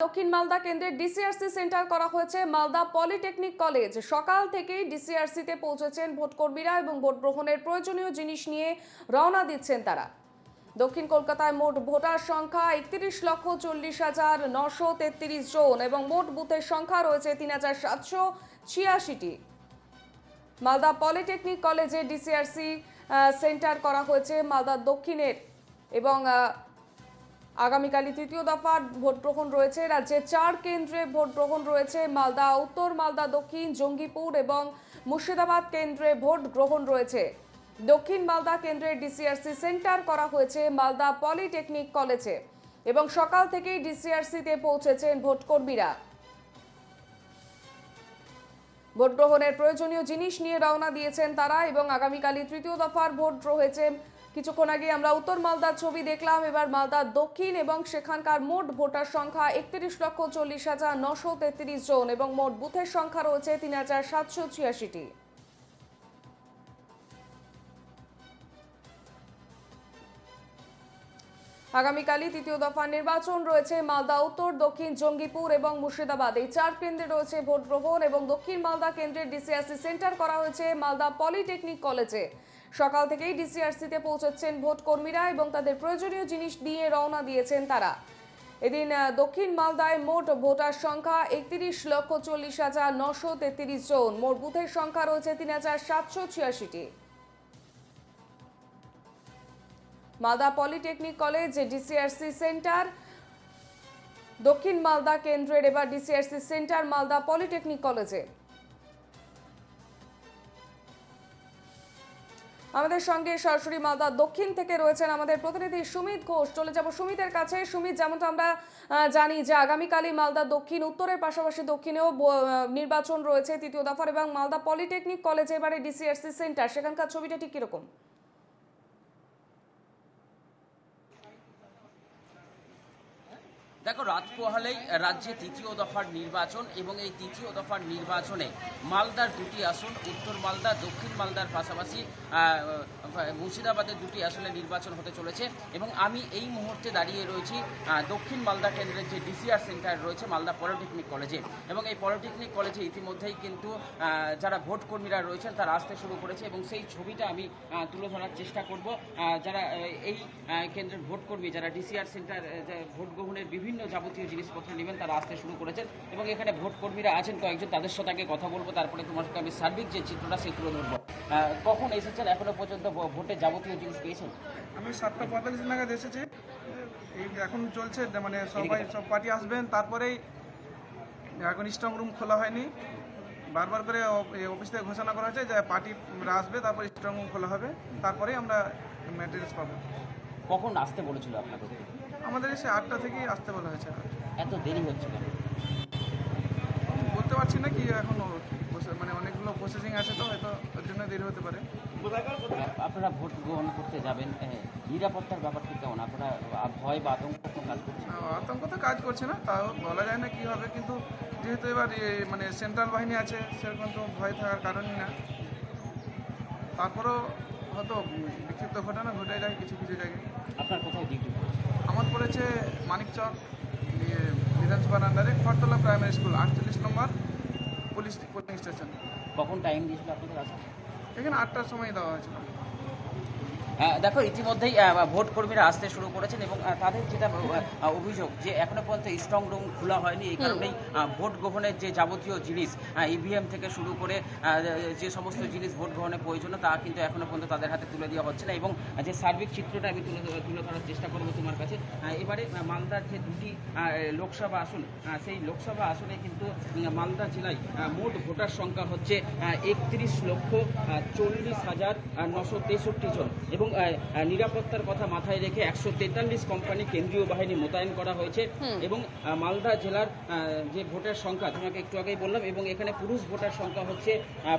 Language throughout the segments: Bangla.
দক্ষিণ মালদা কেন্দ্রে ডিসিআরসি সেন্টার করা হয়েছে মালদা পলিটেকনিক কলেজ। সকাল থেকেই ডিসিআরসিতে পৌঁছেছেন ভোটকর্মীরা এবং ভোট গ্রহণের প্রয়োজনীয় জিনিস নিয়ে রওনা দিচ্ছেন তারা। দক্ষিণ কলকাতায় মোট ভোটার সংখ্যা একত্রিশ লক্ষ চল্লিশ হাজার নশো তেত্রিশ জন এবং মোট বুথের সংখ্যা রয়েছে তিন হাজার সাতশো ছিয়াশিটি। মালদা পলিটেকনিক কলেজে ডিসিআরসি সেন্টার করা হয়েছে মালদা দক্ষিণের এবং আগামীকালই তৃতীয় দফার ভোট গ্রহণ রয়েছে। রাজ্যে চার কেন্দ্রে ভোট গ্রহণ রয়েছে। মালদা, উত্তর মালদা, দক্ষিণ জঙ্গিপুর এবং মুর্শিদাবাদ কেন্দ্রে ভোট গ্রহণ রয়েছে। দক্ষিণ মালদা কেন্দ্রে ডিসিআরসি সেন্টার করা হয়েছে মালদা পলিটেকনিক কলেজে এবং সকাল থেকেই ডিসিআরসিতে পৌঁছেছেন ভোটকর্মীরা ভোট গ্রহণের প্রয়োজনীয় জিনিস নিয়ে রওনা দিয়েছেন তারা এবং আগামীকালই তৃতীয় দফার ভোট রয়েছে কিছুক্ষণ আগে আমরা উত্তর মালদার ছবি দেখলাম। এবার মালদার দক্ষিণ এবং সেখানকার মোট ভোটার সংখ্যা একত্রিশ লক্ষ চল্লিশ হাজার নশো তেত্রিশ জন এবং মোট বুথের সংখ্যা রয়েছে তিন হাজার সাতশো ছিয়াশিটি। আগামীকালই তৃতীয় দফা নির্বাচন রয়েছে। মালদা, উত্তর, দক্ষিণ, জঙ্গিপুর এবং মুর্শিদাবাদ। এই চার কেন্দ্রে রয়েছে ভোট গ্রহণ এবং দক্ষিণ মালদা কেন্দ্রে ডিসিআরসি সেন্টার করা হয়েছে মালদা পলিটেকনিক কলেজে। সকাল থেকেই ডিসিআরসিতে পৌঁছাচ্ছেন ভোট কর্মীরা এবং তাদের প্রয়োজনীয় জিনিস দিয়ে রওনা দিয়েছেন তারা। এদিন দক্ষিণ মালদায় মোট ভোটার সংখ্যা একত্রিশ লক্ষ চল্লিশ হাজার নশো তেত্রিশ জন। মোট বুথের সংখ্যা রয়েছে তিন হাজার সাতশো ছিয়াশিটি। Malda polytechnic college DCRC center. দক্ষিণ মালদা কেন্দ্রের এবার ডিসিআরসি সেন্টার মালদা পলিটেকনিক কলেজে। আমাদের সঙ্গে সরাসরি মালদা দক্ষিণ থেকে রয়েছেন আমাদের প্রতিনিধি সুমিত ঘোষ। চলে যাব সুমিতের কাছে। সুমিত, যেমনটা আমরা জানি যে আগামীকালই মালদা দক্ষিণ, উত্তরের পাশাপাশি দক্ষিণেও নির্বাচন রয়েছে তৃতীয় দফার এবং মালদা পলিটেকনিক কলেজে এবারে ডিসিআরসি সেন্টার। সেখানকার ছবিটা ঠিক কীরকম? দেখো, রাত পোহালেই রাজ্যে তৃতীয় দফার নির্বাচন এবং এই তৃতীয় দফার নির্বাচনে মালদার দুটি আসন, উত্তর মালদা, দক্ষিণ মালদার পাশাপাশি মুর্শিদাবাদের দুটি আসনে নির্বাচন হতে চলেছে এবং আমি এই মুহূর্তে দাঁড়িয়ে রয়েছি দক্ষিণ মালদা কেন্দ্রের যে ডিসিআর সেন্টার রয়েছে, মালদা পলিটেকনিক কলেজে। এবং এই পলিটেকনিক কলেজে ইতিমধ্যেই কিন্তু যারা ভোট কর্মীরা রয়েছেন, তারা আসতে শুরু করেছে এবং সেই ছবিটা আমি তুলে ধরার চেষ্টা করব। যারা এই কেন্দ্রের ভোট কর্মী, যারা ডিসিআর সেন্টার ভোট গ্রহণের বিভিন্ন যাবতীয় জিনিসপত্র নেবেন তারা আসতে শুরু করেছেন এবং এখানে ভোট কর্মীরা আছেন কয়েকজন তাদের সাথে আগে কথা বলব তারপরে তোমার সাথে আমি সার্বিক যে চিত্রটা সেই তুলে ধরবো। কখন এসেছেন? এখনও পর্যন্ত ভোটের যাবতীয় জিনিস পেয়েছেন? আমি সাতটা পঁয়তাল্লিশ নাগাদ এসেছি। এই এখন চলছে মানে সবাই সব পার্টি আসবেন তারপরেই এখন স্ট্রং রুম খোলা হয়নি। বারবার করে অফিস থেকে ঘোষণা করা হয়েছে যে পার্টি আসবে তারপরে স্ট্রং রুম খোলা হবে তারপরেই আমরা ম্যাটেরিয়ালস পাবো। কখন আসতে বলেছিল আপনাদের? আমাদের এসে আটটা থেকেই আসতে বলা হয়েছে এত দেরি হচ্ছে কেন? বলতে পারছি না কি এখন মানে অনেকগুলো প্রসেসিং আছে তো হয়তো ওর জন্য দেরি হতে পারে। আপনারা ভোট গ্রহণ করতে যাবেন নিরাপত্তার ব্যাপারটা কেমন? আপনারা ভয় বা আতঙ্ক কাজ করছেন আহ, আতঙ্ক তো কাজ করছে না তাও বলা যায় না কি হবে কিন্তু যেহেতু এবার মানে সেন্ট্রাল বাহিনী আছে সেরকম তো ভয় থাকার কারণই না। তারপরেও হয়তো বিক্ষিপ্ত ঘটনা ঘটে যায় কিছু কিছু জায়গায়। আপনার কোথায় ডিউটি আমার পড়েছে মানিকচক ইয়ে, বিধানসভার আন্ডারে খড়তলা প্রাইমারি স্কুল আটচল্লিশ নম্বর পুলিশ পোলিং স্টেশন কখন টাইম দিয়েছিল আপনাদের আসতে? এখানে আটটার সময় দেওয়া হয়েছিল। দেখো ইতিমধ্যেই ভোট কর্মীরা আসতে শুরু করেছেন এবং তাদের যেটা অভিযোগ যে এখনও পর্যন্ত স্ট্রং রুম খোলা হয়নি এই কারণেই ভোট গ্রহণের যে যাবতীয় জিনিস ইভিএম থেকে শুরু করে যে সমস্ত জিনিস ভোট গ্রহণের প্রয়োজন তা কিন্তু এখনও পর্যন্ত তাদের হাতে তুলে দেওয়া হচ্ছে না এবং যে সার্বিক চিত্রটা আমি তুলে তুলে ধরার চেষ্টা করব তোমার কাছে এবারে মালদার যে দুটি লোকসভা আসন সেই লোকসভা আসনে কিন্তু মালদা জেলায় মোট ভোটার সংখ্যা হচ্ছে একত্রিশ লক্ষ চল্লিশ হাজার নশো তেষট্টি জন এবং আহ, নিরাপত্তার কথা মাথায় রেখে একশো তেতাল্লিশ কোম্পানি কেন্দ্রীয় বাহিনী মোতায়েন করা হয়েছে এবং মালদা জেলার যে ভোটার সংখ্যা তোমাকে একটু আগেই বললাম এবং এখানে পুরুষ ভোটার সংখ্যা হচ্ছে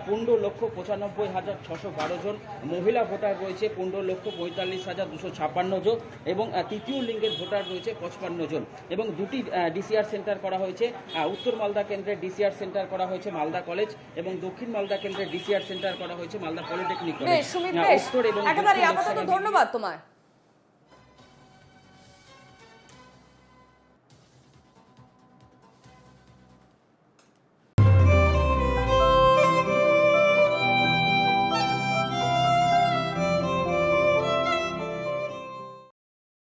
পনেরো লক্ষ পঁচানব্বই হাজার ছশো বারো জন। মহিলা ভোটার রয়েছে পনেরো লক্ষ পঁয়তাল্লিশ হাজার দুশো ছাপ্পান্ন জন এবং তৃতীয় লিঙ্গের ভোটার রয়েছে পঁচপান্ন জন এবং দুটি ডিসিআর সেন্টার করা হয়েছে উত্তর মালদা কেন্দ্রে ডিসিআর সেন্টার করা হয়েছে মালদা কলেজ এবং দক্ষিণ মালদা কেন্দ্রে ডিসিআর সেন্টার করা হয়েছে মালদা পলিটেকনিক কলেজ। উত্তর এবং আপাতত ধন্যবাদ তোমায়